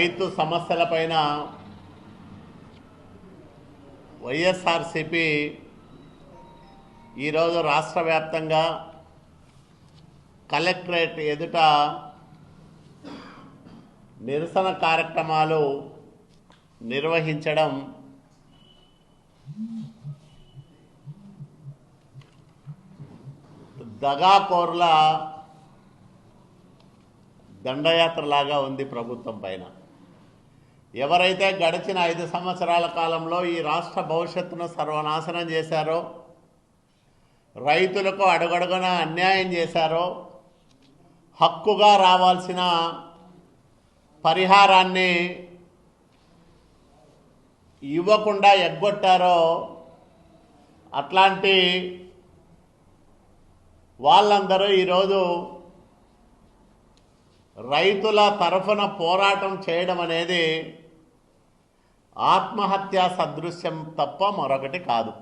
రైతు సమస్యలపైన వైఎస్ఆర్సిపి ఈరోజు రాష్ట్ర వ్యాప్తంగా కలెక్టరేట్ ఎదుట నిరసన కార్యక్రమాలు నిర్వహించడం దగాకోర్ల దండయాత్రలాగా ఉంది ప్రభుత్వం పైన. ఎవరైతే గడిచిన ఐదు సంవత్సరాల కాలంలో ఈ రాష్ట్ర భవిష్యత్తును సర్వనాశనం చేశారో రైతులకు అడుగడుగున అన్యాయం చేశారో హక్కుగా రావాల్సిన పరిహారాన్ని ఇవ్వకుండా ఎగ్గొట్టారో అట్లాంటి వాళ్ళందరూ ఈరోజు రైతుల తరఫున పోరాటం చేయడం అనేది ఆత్మహత్యా సదృశ్యం తప్ప మరొకటి కాదు.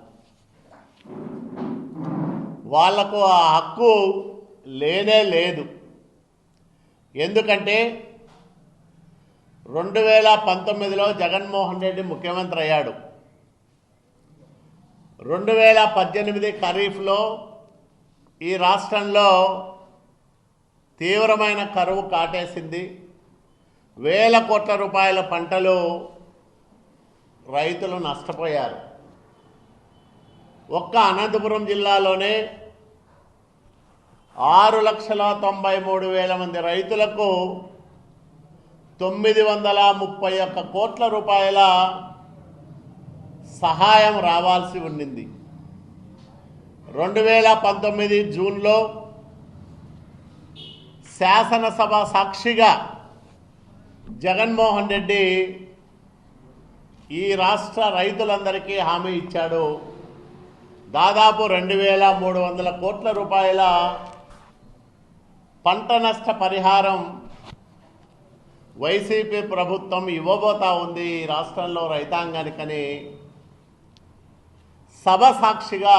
వాళ్ళకు ఆ హక్కు లేనే లేదు. ఎందుకంటే రెండు వేల పంతొమ్మిదిలో జగన్మోహన్ రెడ్డి ముఖ్యమంత్రి అయ్యాడు. రెండు వేల పద్దెనిమిది ఖరీఫ్లో ఈ రాష్ట్రంలో తీవ్రమైన కరువు కాటేసింది. వేల కోట్ల రూపాయల పంటలు రైతులు నష్టపోయారు. ఒక్క అనంతపురం జిల్లాలోనే ఆరు లక్షల తొంభై మూడు వేల మంది రైతులకు తొమ్మిది వందల ముప్పై ఒక్క కోట్ల రూపాయల సహాయం రావాల్సి ఉండింది రెండు వేల పంతొమ్మిది జూన్లో శాసనసభ సాక్షిగా జగన్మోహన్ రెడ్డి ఈ రాష్ట్ర రైతులందరికీ హామీ ఇచ్చాడు. దాదాపు రెండు వేల మూడు వందల కోట్ల రూపాయల పంట నష్ట పరిహారం వైసీపీ ప్రభుత్వం ఇవ్వబోతా ఉంది ఈ రాష్ట్రంలో రైతాంగానికని. సభ సాక్షిగా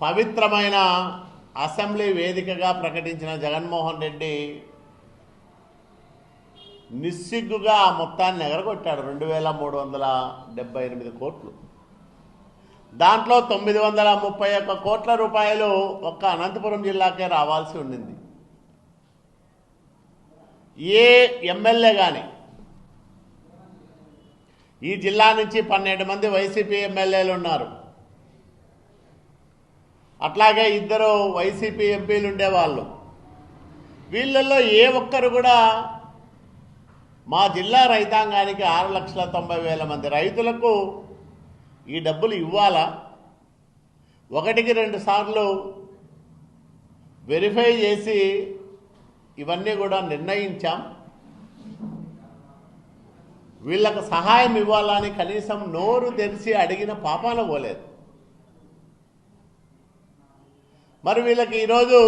పవిత్రమైన అసెంబ్లీ వేదికగా ప్రకటించిన జగన్మోహన్ రెడ్డి నిస్సిగ్గుగా ఆ మొత్తాన్ని ఎగరగొట్టాడు. రెండు వేల మూడు వందల డెబ్బై ఎనిమిది కోట్లు. దాంట్లో తొమ్మిది వందల ముప్పై ఒక్క కోట్ల రూపాయలు ఒక్క అనంతపురం జిల్లాకే రావాల్సి ఉండింది. ఏ ఎమ్మెల్యే కానీ ఈ జిల్లా నుంచి పన్నెండు మంది వైసీపీ ఎమ్మెల్యేలు ఉన్నారు. అట్లాగే ఇద్దరు వైసీపీ ఎంపీలు ఉండేవాళ్ళు. వీళ్ళల్లో ఏ ఒక్కరు కూడా మా జిల్లా రైతాంగానికి ఆరు లక్షల తొంభై వేల మంది రైతులకు ఈ డబ్బులు ఇవ్వాలా? ఒకటికి రెండు సార్లు వెరిఫై చేసి ఇవన్నీ కూడా నిర్ణయించాం. వీళ్ళకు సహాయం ఇవ్వాలని కనీసం నోరు తెరిచి అడిగిన పాపాన పోలేదు. మరి వీళ్ళకి ఈరోజు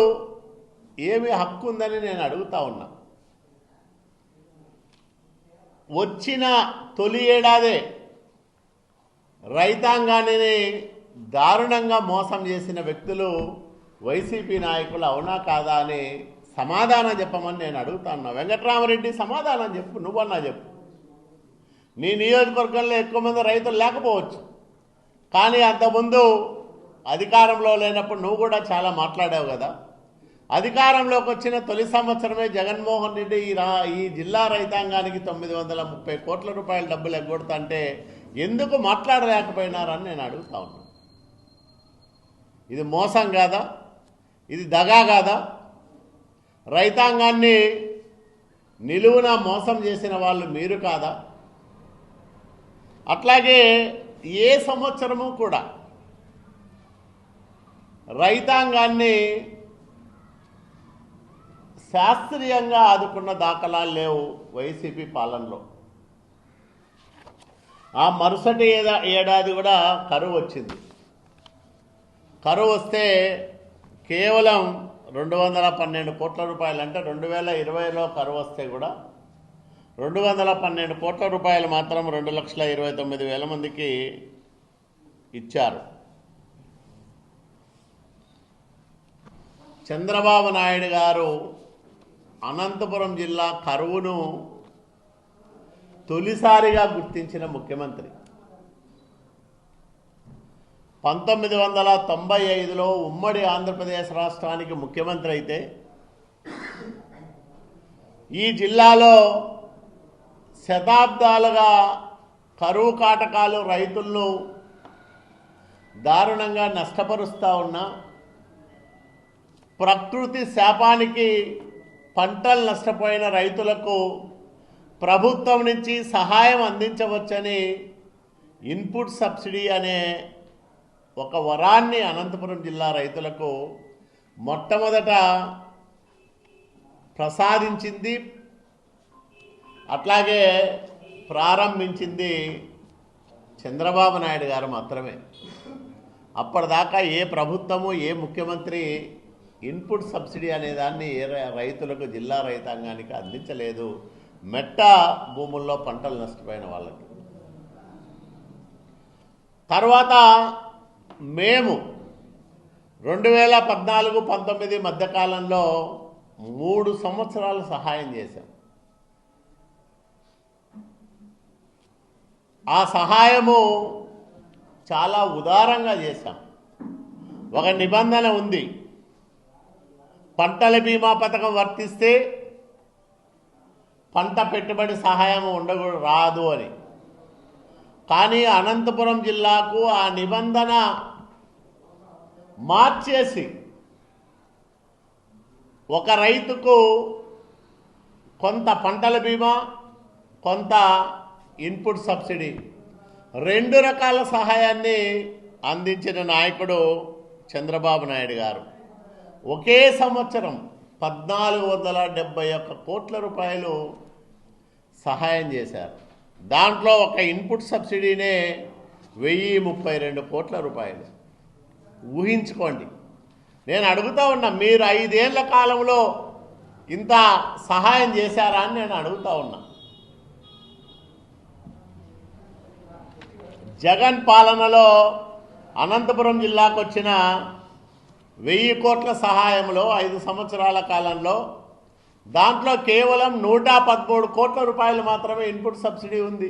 ఏమి హక్కు ఉందని నేను అడుగుతా ఉన్నా. వచ్చిన తొలి ఏడాదే రైతాంగాన్ని దారుణంగా మోసం చేసిన వ్యక్తులు వైసీపీ నాయకులు అవునా కాదా అని సమాధానం చెప్పమని నేను అడుగుతా ఉన్నా. వెంకట్రామరెడ్డి సమాధానం చెప్పు నువ్వన్నా చెప్పు. నీ నియోజకవర్గంలో ఎక్కువ మంది రైతులు లేకపోవచ్చు. కానీ అంతకుముందు అధికారంలో లేనప్పుడు నువ్వు కూడా చాలా మాట్లాడావు కదా. అధికారంలోకి వచ్చిన తొలి సంవత్సరమే జగన్మోహన్ రెడ్డి ఈ రా ఈ జిల్లా రైతాంగానికి తొమ్మిది వందల ముప్పై కోట్ల రూపాయల డబ్బులు ఎగ్గొడతంటే ఎందుకు మాట్లాడలేకపోయినారని నేను అడుగుతా ఉన్నా. ఇది మోసం కాదా? ఇది దగా కాదా? రైతాంగాన్ని నిలువున మోసం చేసిన వాళ్ళు మీరు కాదా? అట్లాగే ఏ సంవత్సరము కూడా రైతాంగాన్ని శాస్త్రీయంగా ఆదుకున్న దాఖలాలు లేవు వైసీపీ పాలనలో. ఆ మరుసటి ఏడాది కూడా కరువు వచ్చింది. కరువు వస్తే కేవలం రెండు వందల పన్నెండు కోట్ల రూపాయలు అంటే రెండు వేల ఇరవైలో కరువు వస్తే కూడా రెండు వందల పన్నెండు కోట్ల రూపాయలు మాత్రం రెండు లక్షల ఇరవై తొమ్మిది వేల మందికి ఇచ్చారు. చంద్రబాబు నాయుడు గారు అనంతపురం జిల్లా కరువును తొలిసారిగా గుర్తించిన ముఖ్యమంత్రి. పంతొమ్మిది వందల తొంభై ఐదులో ఉమ్మడి ఆంధ్రప్రదేశ్ రాష్ట్రానికి ముఖ్యమంత్రి అయితే ఈ జిల్లాలో శతాబ్దాలుగా కరువు కాటకాలు రైతులను దారుణంగా నష్టపరుస్తూ ఉన్నా ప్రకృతి శాపానికి పంటలు నష్టపోయిన రైతులకు ప్రభుత్వం నుంచి సహాయం అందించవచ్చని ఇన్పుట్ సబ్సిడీ అనే ఒక వరాన్ని అనంతపురం జిల్లా రైతులకు మొట్టమొదట ప్రసాదించింది అట్లాగే ప్రారంభించింది చంద్రబాబు నాయుడు గారు మాత్రమే. అప్పటిదాకా ఏ ప్రభుత్వము ఏ ముఖ్యమంత్రి ఇన్పుట్ సబ్సిడీ అనే దాన్ని ఏ రైతులకు జిల్లా రైతాంగానికి అందించలేదు. మెట్ట భూముల్లో పంటలు నష్టపోయిన వాళ్ళకి. తర్వాత మేము రెండు వేల పద్నాలుగు పంతొమ్మిది మధ్యకాలంలో మూడు సంవత్సరాలు సహాయం చేశాం. ఆ సహాయము చాలా ఉదారంగా చేశాం. ఒక నిబంధన ఉంది. పంటల బీమా పథకం వర్తిస్తే పంట పెట్టుబడి సహాయం ఉండకూడదు రాదు అని. కానీ అనంతపురం జిల్లాకు ఆ నిబంధన మార్చేసి ఒక రైతుకు కొంత పంటల బీమా కొంత ఇన్పుట్ సబ్సిడీ రెండు రకాల సహాయాన్ని అందించిన నాయకుడు చంద్రబాబు నాయుడు గారు. ఒకే సంవత్సరం పద్నాలుగు వందల డెబ్బై ఒక్క కోట్ల రూపాయలు సహాయం చేశారు. దాంట్లో ఒక ఇన్పుట్ సబ్సిడీనే వెయ్యి ముప్పై రెండు కోట్ల రూపాయలు. ఊహించుకోండి. నేను అడుగుతా ఉన్నా మీరు ఐదేళ్ళ కాలంలో ఇంత సహాయం చేశారా అని నేను అడుగుతా ఉన్నా. జగన్ పాలనలో అనంతపురం జిల్లాకు వచ్చిన వెయ్యి కోట్ల సహాయంలో ఐదు సంవత్సరాల కాలంలో దాంట్లో కేవలం నూట పదమూడు కోట్ల రూపాయలు మాత్రమే ఇన్పుట్ సబ్సిడీ ఉంది.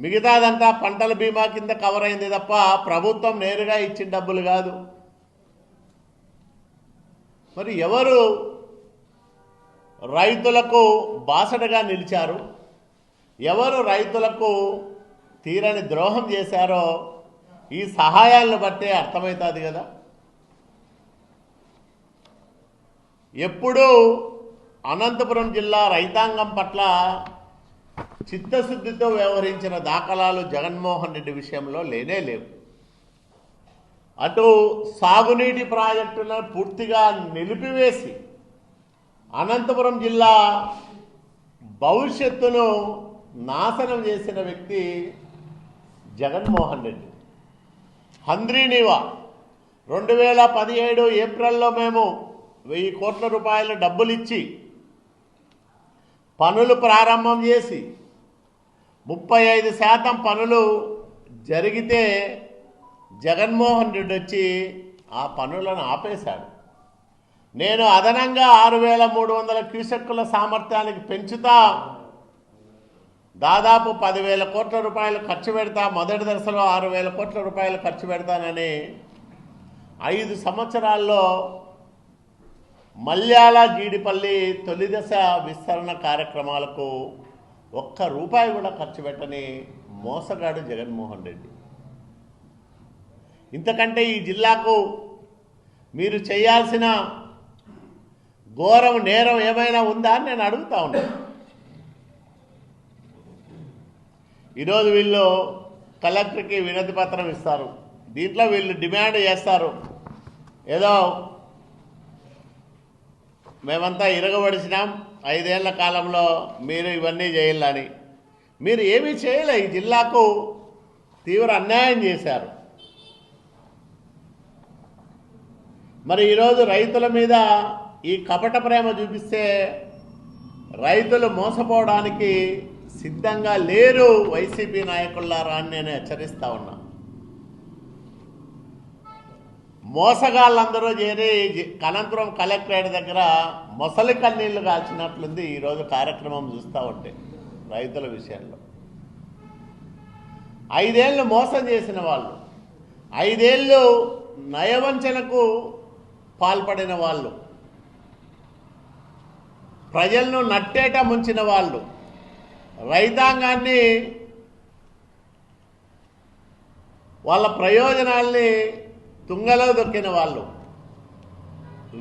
మిగతాదంతా పంటల బీమా కింద కవర్ అయింది తప్ప ప్రభుత్వం నేరుగా ఇచ్చిన డబ్బులు కాదు. మరి ఎవరు రైతులకు బాసటగా నిలిచారు? ఎవరు రైతులకు తీరని ద్రోహం చేశారో ఈ సహాయాలను బట్టే అర్థమవుతుంది కదా. ఎప్పుడూ అనంతపురం జిల్లా రైతాంగం పట్ల చిత్తశుద్ధితో వ్యవహరించిన దాఖలాలు జగన్మోహన్ రెడ్డి విషయంలో లేనే లేవు. అటు సాగునీటి ప్రాజెక్టులను పూర్తిగా నిలిపివేసి అనంతపురం జిల్లా భవిష్యత్తును నాశనం చేసిన వ్యక్తి జగన్మోహన్ రెడ్డి. హంద్రీనివా. రెండు వేల పదిహేడు ఏప్రిల్లో మేము వెయ్యి కోట్ల రూపాయల డబ్బులు ఇచ్చి పనులు ప్రారంభం చేసి ముప్పై ఐదు శాతం పనులు జరిగితే జగన్మోహన్ రెడ్డి వచ్చి ఆ పనులను ఆపేశాడు. నేను అదనంగా ఆరు వేల మూడు వందల క్యూసెక్కుల సామర్థ్యానికి పెంచుతా దాదాపు పదివేల కోట్ల రూపాయలు ఖర్చు పెడతా మొదటి దశలో ఆరు వేల కోట్ల రూపాయలు ఖర్చు పెడతానని ఐదు సంవత్సరాల్లో మల్యాల జీడిపల్లి తొలి దశ విస్తరణ కార్యక్రమాలకు ఒక్క రూపాయి కూడా ఖర్చు పెట్టని మోసగాడు జగన్మోహన్ రెడ్డి. ఇంతకంటే ఈ జిల్లాకు మీరు చేయాల్సిన ఘోరం నేరం ఏమైనా ఉందా అని నేను అడుగుతా ఉన్నాను ఈరోజు వీళ్ళు కలెక్టర్కి వినతి పత్రం ఇస్తారు. దీంట్లో వీళ్ళు డిమాండ్ చేస్తారు. ఏదో మేమంతా ఇరగబడిసినాం. ఐదేళ్ళ కాలంలో మీరు ఇవన్నీ చేయాలని. మీరు ఏమీ చేయలే. ఈ జిల్లాకు తీవ్ర అన్యాయం చేశారు. మరి ఈరోజు రైతుల మీద ఈ కపట ప్రేమ చూపిస్తే రైతులు మోసపోవడానికి సిద్ధంగా లేరు వైసీపీ నాయకుల్లారా అని నేను హెచ్చరిస్తా ఉన్నా. మోసగాళ్ళందరూ చేరి కనంతరం కలెక్టరేట్ దగ్గర మొసలి కన్నీళ్ళు కాల్చినట్లుంది ఈరోజు కార్యక్రమం చూస్తూ ఉంటే రైతుల విషయంలో. ఐదేళ్ళు మోసం చేసిన వాళ్ళు ఐదేళ్ళు నయవంచనకు పాల్పడిన వాళ్ళు ప్రజలను నట్టేట ముంచిన వాళ్ళు రైతాంగాన్ని వాళ్ళ ప్రయోజనాల్ని తుంగలో దొక్కిన వాళ్ళు.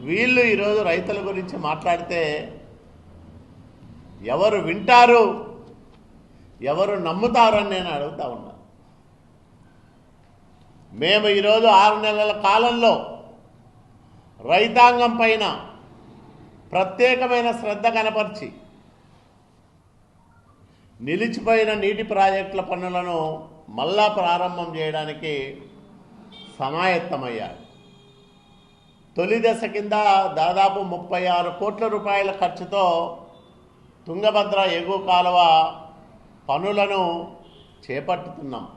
వీళ్ళు ఈరోజు రైతుల గురించి మాట్లాడితే ఎవరు వింటారు ఎవరు నమ్ముతారని నేను అడుగుతా ఉన్నా. మేము ఈరోజు ఆరు నెలల కాలంలో రైతాంగం పైన ప్రత్యేకమైన శ్రద్ధ కనపరిచి నిలిచిపోయిన నీటి ప్రాజెక్టుల పనులను మళ్ళా ప్రారంభం చేయడానికి సమాయత్తమయ్యారు. తొలి దశ కింద దాదాపు ముప్పై ఆరు కోట్ల రూపాయల ఖర్చుతో తుంగభద్ర ఎగువ కాలువ పనులను చేపట్టుతున్నాం.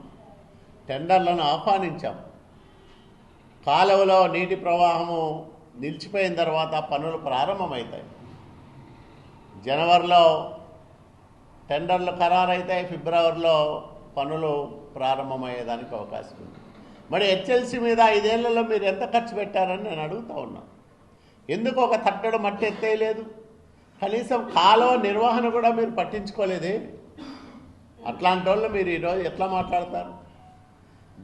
టెండర్లను ఆహ్వానించాం. కాలువలో నీటి ప్రవాహము నిలిచిపోయిన తర్వాత పనులు ప్రారంభమవుతాయి. జనవరిలో టెండర్లు ఖరారైతాయి. ఫిబ్రవరిలో పనులు ప్రారంభమయ్యేదానికి అవకాశం ఉంది. మరి హెచ్ఎల్సి మీద ఐదేళ్ళలో మీరు ఎంత ఖర్చు పెట్టారని నేను అడుగుతా ఉన్నా. ఎందుకు ఒక తట్టడు మట్టి ఎత్తేయలేదు? కనీసం కాలువ నిర్వహణ కూడా మీరు పట్టించుకోలేదే? అట్లాంటి వాళ్ళు మీరు ఈరోజు ఎట్లా మాట్లాడతారు?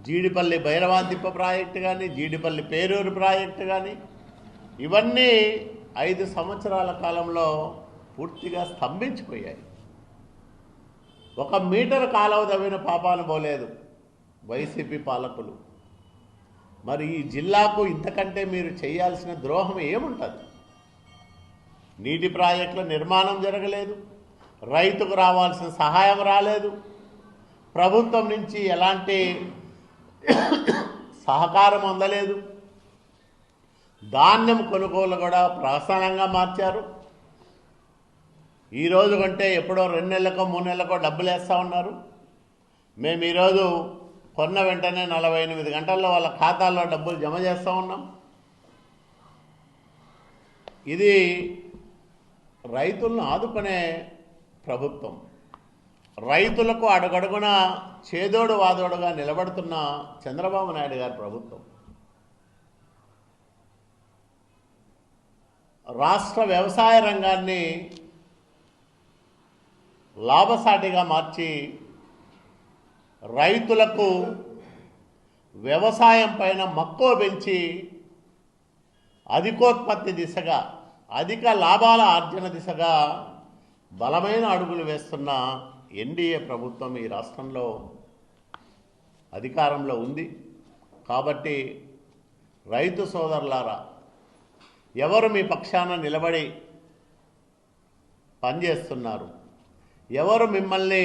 జీడిపల్లి భైరవాదిప్ప ప్రాజెక్టు కానీ జీడిపల్లి పేరూరు ప్రాజెక్టు కానీ ఇవన్నీ ఐదు సంవత్సరాల కాలంలో పూర్తిగా స్తంభించిపోయాయి. ఒక మీటర్ కాలువ తవ్విన పాపాను పోలేదు. వైసీపీ పాలకులు. మరి ఈ జిల్లాకు ఇంతకంటే మీరు చేయాల్సిన ద్రోహం ఏముంటుంది? నీటి ప్రాజెక్టుల నిర్మాణం జరగలేదు రైతుకు రావాల్సిన సహాయం రాలేదు ప్రభుత్వం నుంచి ఎలాంటి సహకారం అందలేదు ధాన్యం కొనుగోలు కూడా ప్రహసనంగా మార్చారు. ఈరోజు కంటే ఎప్పుడో రెండు నెలలకో మూడు నెలలకో డబ్బులు వేస్తూ ఉన్నారు. మేము ఈరోజు కొన్న వెంటనే నలభై ఎనిమిది గంటల్లో వాళ్ళ ఖాతాల్లో డబ్బులు జమ చేస్తూ ఉన్నాం. ఇది రైతులను ఆదుకునే ప్రభుత్వం. రైతులకు అడుగడుగున చేదోడు వాదోడుగా నిలబడుతున్న చంద్రబాబు నాయుడు గారి ప్రభుత్వం. రాష్ట్ర వ్యవసాయ రంగాన్ని లాభసాటిగా మార్చి రైతులకు వ్యవసాయం పైన మక్కువ పెంచి అధికోత్పత్తి దిశగా అధిక లాభాల ఆర్జన దిశగా బలమైన అడుగులు వేస్తున్న ఎన్డీఏ ప్రభుత్వం ఈ రాష్ట్రంలో అధికారంలో ఉంది. కాబట్టి రైతు సోదరులారా ఎవరు మీ పక్షాన నిలబడి పనిచేస్తున్నారు? ఎవరు మిమ్మల్ని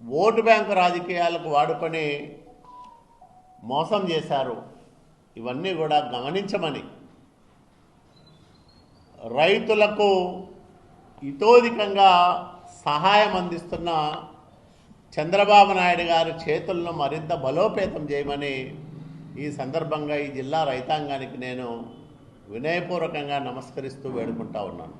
ఓటు బ్యాంకు రాజకీయాలకు వాడుకొని మోసం చేశారు. ఇవన్నీ కూడా గమనించమని. రైతులకు ఇతోధికంగా సహాయం అందిస్తున్న చంద్రబాబు నాయుడు గారి చేతులను మరింత బలోపేతం చేయమని ఈ సందర్భంగా ఈ జిల్లా రైతాంగానికి నేను వినయపూర్వకంగా నమస్కరిస్తూ వేడుకుంటా ఉన్నాను.